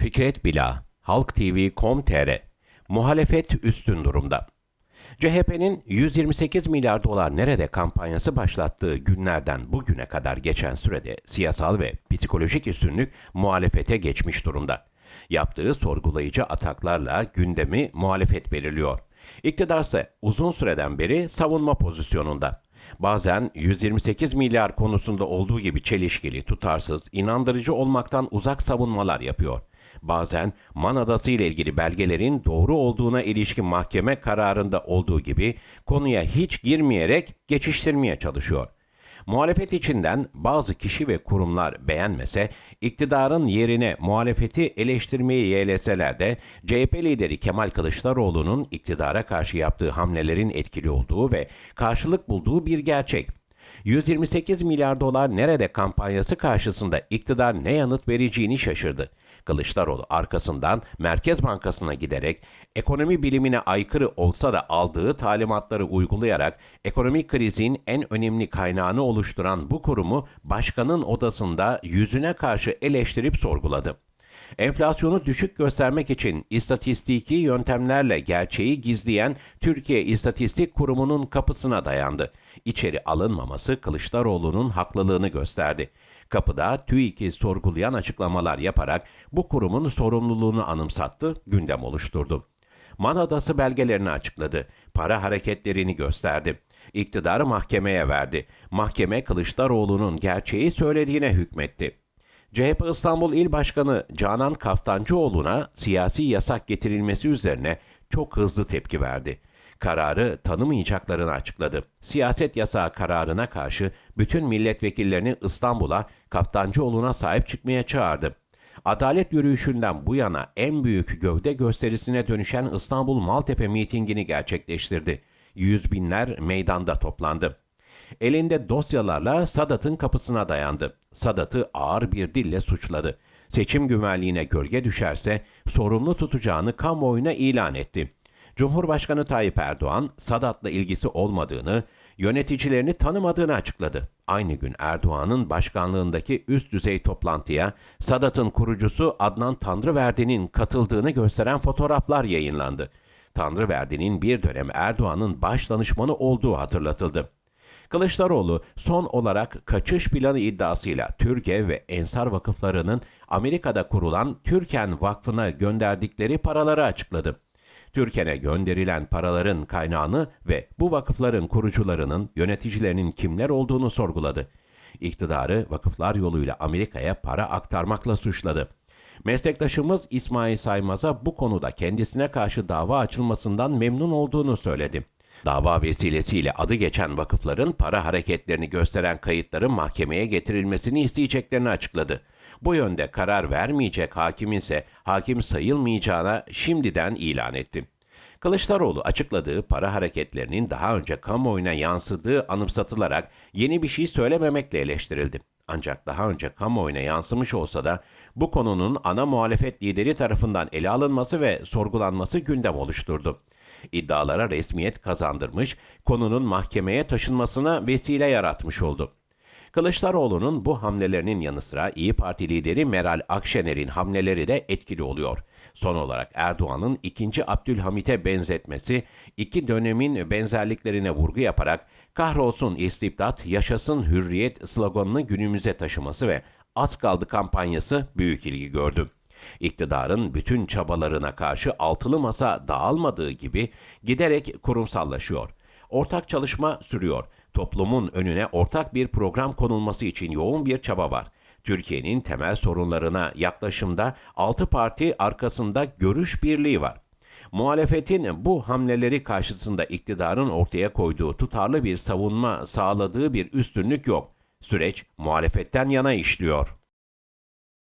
Fikret Bila, Halk TV.com.tr Muhalefet üstün durumda. CHP'nin 128 milyar dolar nerede kampanyası başlattığı günlerden bugüne kadar geçen sürede siyasal ve psikolojik üstünlük muhalefete geçmiş durumda. Yaptığı sorgulayıcı ataklarla gündemi muhalefet belirliyor. İktidar ise uzun süreden beri savunma pozisyonunda. Bazen 128 milyar konusunda olduğu gibi çelişkili, tutarsız, inandırıcı olmaktan uzak savunmalar yapıyor. Bazen Man Adası ile ilgili belgelerin doğru olduğuna ilişkin mahkeme kararında olduğu gibi konuya hiç girmeyerek geçiştirmeye çalışıyor. Muhalefet içinden bazı kişi ve kurumlar beğenmese, iktidarın yerine muhalefeti eleştirmeyi yeğleseler de CHP lideri Kemal Kılıçdaroğlu'nun iktidara karşı yaptığı hamlelerin etkili olduğu ve karşılık bulduğu bir gerçek. 128 milyar dolar nerede kampanyası karşısında iktidar ne yanıt vereceğini şaşırdı. Kılıçdaroğlu arkasından Merkez Bankası'na giderek ekonomi bilimine aykırı olsa da aldığı talimatları uygulayarak ekonomik krizin en önemli kaynağını oluşturan bu kurumu başkanın odasında yüzüne karşı eleştirip sorguladı. Enflasyonu düşük göstermek için istatistiki yöntemlerle gerçeği gizleyen Türkiye İstatistik Kurumu'nun kapısına dayandı. İçeri alınmaması Kılıçdaroğlu'nun haklılığını gösterdi. Kapıda TÜİK'i sorgulayan açıklamalar yaparak bu kurumun sorumluluğunu anımsattı, gündem oluşturdu. Man Adası belgelerini açıkladı. Para hareketlerini gösterdi. İktidarı mahkemeye verdi. Mahkeme Kılıçdaroğlu'nun gerçeği söylediğine hükmetti. CHP İstanbul İl Başkanı Canan Kaftancıoğlu'na siyasi yasak getirilmesi üzerine çok hızlı tepki verdi. Kararı tanımayacaklarını açıkladı. Siyaset yasağı kararına karşı bütün milletvekillerini İstanbul'a Kaftancıoğlu'na sahip çıkmaya çağırdı. Adalet yürüyüşünden bu yana en büyük gövde gösterisine dönüşen İstanbul Maltepe mitingini gerçekleştirdi. Yüz binler meydanda toplandı. Elinde dosyalarla Sadat'ın kapısına dayandı. Sadat'ı ağır bir dille suçladı. Seçim güvenliğine gölge düşerse sorumlu tutacağını kamuoyuna ilan etti. Cumhurbaşkanı Tayyip Erdoğan, Sadat'la ilgisi olmadığını, yöneticilerini tanımadığını açıkladı. Aynı gün Erdoğan'ın başkanlığındaki üst düzey toplantıya Sadat'ın kurucusu Adnan Tanrıverdi'nin katıldığını gösteren fotoğraflar yayınlandı. Tanrıverdi'nin bir dönem Erdoğan'ın baş danışmanı olduğu hatırlatıldı. Kılıçdaroğlu son olarak kaçış planı iddiasıyla Türkiye ve Ensar vakıflarının Amerika'da kurulan Türken Vakfı'na gönderdikleri paraları açıkladı. Türken'e gönderilen paraların kaynağını ve bu vakıfların kurucularının, yöneticilerinin kimler olduğunu sorguladı. İktidarı vakıflar yoluyla Amerika'ya para aktarmakla suçladı. Meslektaşımız İsmail Saymaz'a bu konuda kendisine karşı dava açılmasından memnun olduğunu söyledi. Dava vesilesiyle adı geçen vakıfların para hareketlerini gösteren kayıtların mahkemeye getirilmesini isteyeceklerini açıkladı. Bu yönde karar vermeyecek hakim ise hakim sayılmayacağına şimdiden ilan etti. Kılıçdaroğlu açıkladığı para hareketlerinin daha önce kamuoyuna yansıdığı anımsatılarak yeni bir şey söylememekle eleştirildi. Ancak daha önce kamuoyuna yansımış olsa da bu konunun ana muhalefet lideri tarafından ele alınması ve sorgulanması gündem oluşturdu. İddialara resmiyet kazandırmış, konunun mahkemeye taşınmasına vesile yaratmış oldu. Kılıçdaroğlu'nun bu hamlelerinin yanı sıra İyi Parti lideri Meral Akşener'in hamleleri de etkili oluyor. Son olarak Erdoğan'ın ikinci Abdülhamit'e benzetmesi, iki dönemin benzerliklerine vurgu yaparak kahrolsun istibdat, yaşasın hürriyet sloganını günümüze taşıması ve az kaldı kampanyası büyük ilgi gördü. İktidarın bütün çabalarına karşı altılı masa dağılmadığı gibi giderek kurumsallaşıyor. Ortak çalışma sürüyor. Toplumun önüne ortak bir program konulması için yoğun bir çaba var. Türkiye'nin temel sorunlarına yaklaşımda altı parti arkasında görüş birliği var. Muhalefetin bu hamleleri karşısında iktidarın ortaya koyduğu tutarlı bir savunma sağladığı bir üstünlük yok. Süreç muhalefetten yana işliyor.